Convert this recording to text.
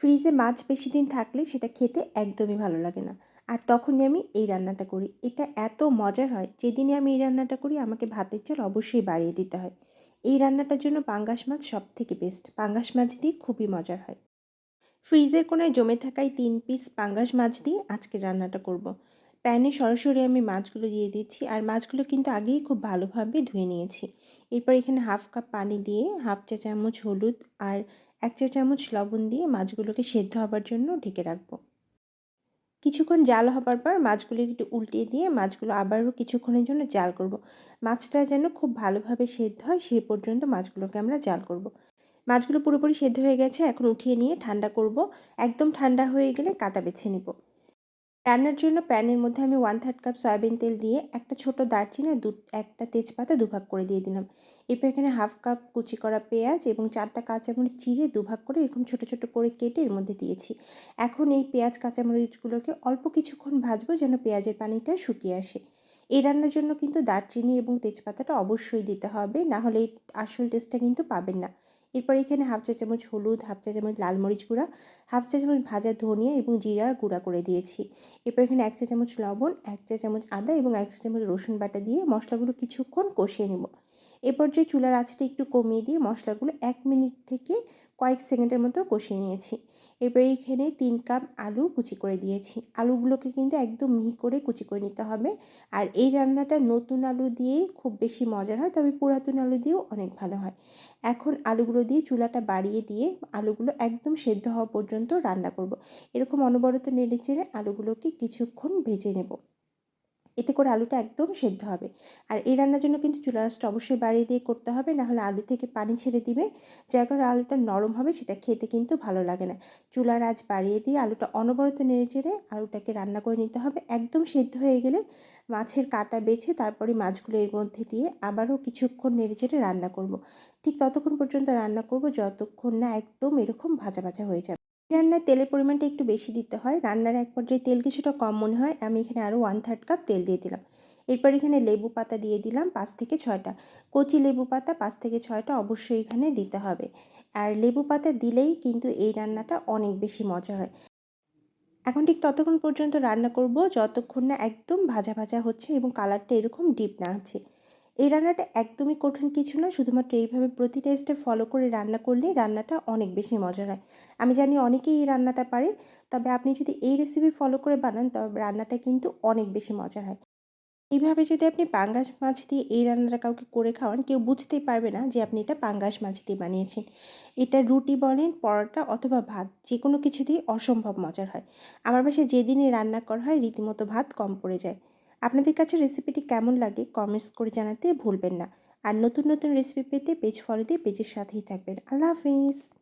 ফ্রিজে মাছ বেশি দিন থাকলে সেটা খেতে একদমই ভালো লাগে না। আর তখনই আমি এই রান্নাটা করি। এটা এত মজার হয়, যেদিনই আমি এই রান্নাটা করি আমাকে ভাতের চাল অবশ্যই বাড়িয়ে দিতে হয়। এই রান্নাটার জন্য পাঙ্গাস মাছ সব থেকে বেস্ট। পাঙ্গাস মাছ দিয়ে খুবই মজার হয়। ফ্রিজের কোনায় জমে থাকায় তিন পিস পাঙ্গাস মাছ দিয়ে আজকে রান্নাটা করব। প্যানে সরাসরি আমি মাছগুলো দিয়ে দিচ্ছি আর মাছগুলো কিন্তু আগেই খুব ভালোভাবে ধুয়ে নিয়েছি। এরপর এখানে হাফ কাপ পানি দিয়ে হাফ চা চামচ হলুদ আর ১ চা চামচ লবণ দিয়ে মাছগুলোকে সেদ্ধ হবার জন্য ঢেকে রাখব। কিছুক্ষণ জাল হবার পর মাছগুলো একটু উল্টিয়ে দিয়ে মাছগুলো আবারও কিছুক্ষণের জন্য জাল করব। মাছটা যেন খুব ভালোভাবে সেদ্ধ হয় সেই পর্যন্ত মাছগুলোকে আমরা জাল করব। মাছগুলো পুরোপুরি সেদ্ধ হয়ে গেছে, এখন উঠিয়ে নিয়ে ঠান্ডা করব একদম ঠান্ডা হয়ে গেলে কাটা বেছে নিব রান্নার জন্য প্যানের মধ্যে আমি ওয়ান থার্ড কাপ সয়াবিন তেল দিয়ে একটা ছোট দারচিনি দু, একটা তেজপাতা দুভাগ করে দিয়ে দিলাম এরপর এখানে হাফ কাপ কুচি করা পেঁয়াজ এবং চারটা কাঁচামরিচ চিড়ে দুভাগ করে এরকম ছোট ছোট করে কেটে এর মধ্যে দিয়েছি। এখন এই পেঁয়াজ কাঁচামরিচগুলোকে অল্প কিছুক্ষণ ভাজবো যেন পেঁয়াজের পানিটা শুকিয়ে আসে। এই রান্নার জন্য কিন্তু দারচিনি এবং তেজপাতাটা অবশ্যই দিতে হবে, না হলে আসল টেস্টটা কিন্তু পাবেন না। এরপর এখানে হাফ চা চামচ হলুদ, হাফ চা চামচ লাল মরিচ গুঁড়া, হাফ চা চামচ ভাজা ধনিয়া এবং জিরা গুঁড়া করে দিয়েছি। এরপর এখানে এক চা চামচ লবণ, এক চা চামচ আদা এবং এক চা চামচ রসুন বাটা দিয়ে মশলাগুলো কিছুক্ষণ কষিয়ে নেব। এরপর যে চুলার আঁচটা একটু কমিয়ে দিয়ে মশলাগুলো এক মিনিট থেকে কয়েক সেকেন্ডের মতো কষিয়ে নিয়েছি। এরপর এইখানে তিন কাপ আলু কুচি করে দিয়েছি। আলুগুলোকে কিন্তু একদম মিহি করে কুচি করে নিতে হবে। আর এই রান্নাটা নতুন আলু দিয়েই খুব বেশি মজার হয়, তবে পুরাতন আলু দিয়েও অনেক ভালো হয়। এখন আলুগুলো দিয়ে চুলাটা বাড়িয়ে দিয়ে আলুগুলো একদম সেদ্ধ হওয়া পর্যন্ত রান্না করব। এরকম অনবরত নেড়ে চেড়ে আলুগুলোকে কিছুক্ষণ ভেজে নেব। এতে করে আলুটা একদম সেদ্ধ হবে। আর এই রান্নার জন্য কিন্তু চুলা আঁচটা অবশ্যই বাড়িয়ে দিয়ে করতে হবে নাহলে আলু থেকে পানি ছেড়ে দিবে। যার কারণে আলুটা নরম হবে সেটা খেতে কিন্তু ভালো লাগে না। চুলার আঁচ বাড়িয়ে দিয়ে আলুটা অনবরত নেড়ে চেড়ে আলুটাকে রান্না করে নিতে হবে। একদম সেদ্ধ হয়ে গেলে মাছের কাটা বেছে তারপরে মাছগুলো এর মধ্যে দিয়ে আবারও কিছুক্ষণ নেড়ে চেড়ে রান্না করব। ঠিক ততক্ষণ পর্যন্ত রান্না করব, যতক্ষণ না একদম এরকম ভাজা ভাজা হয়ে যাবে। রান্নার তেলের পরিমাণটা একটু বেশি দিতে হয়। রান্নার এক পর্যায়ে তেল কিছুটা কম মনে হয়। আমি এখানে আরও ওয়ান থার্ড কাপ তেল দিয়ে দিলাম। এরপর এখানে লেবু পাতা দিয়ে দিলাম পাঁচ থেকে ছয়টা। কচি লেবু পাতা পাঁচ থেকে ছয়টা অবশ্যই এখানে দিতে হবে। আর লেবু পাতা দিলেই কিন্তু এই রান্নাটা অনেক বেশি মজা হয়। এখন ঠিক ততক্ষণ পর্যন্ত রান্না করব। যতক্ষণ না একদম ভাজা ভাজা হচ্ছে এবং কালারটা এরকম ডিপ না আছে এই রান্নাটা একদমই কঠিন কিছু না, শুধুমাত্র এইভাবে প্রতিটা স্টেপ ফলো করে রান্না করলেই রান্নাটা অনেক বেশি মজার হয়। আমি জানি অনেকেই এই রান্নাটা পারে, তবে আপনি যদি এই রেসিপি ফলো করে বানান, তবে রান্নাটা কিন্তু অনেক বেশি মজার হয়। এইভাবে যদি আপনি পাঙ্গাস মাছ দিয়ে এই রান্নাটা কাউকে করে খাওয়ান, কেউ বুঝতেই পারবে না যে আপনি এটা পাঙ্গাস মাছ দিয়ে বানিয়েছেন। এটা রুটি বলেন, পরোটা অথবা ভাত যে কোনো কিছু দিয়ে অসম্ভব মজার হয়। আমার বাসায় যেদিনই রান্না করা হয়, রীতিমতো ভাত কম পড়ে যায়। আপনাদের কাছে রেসিপিটি কেমন লাগে কমেন্টস করে জানাতে ভুলবেন না। আর নতুন নতুন রেসিপি পেতে পেজ ফলো দিয়ে পেজের সাথেই থাকবেন। আল্লাহ হাফিজ।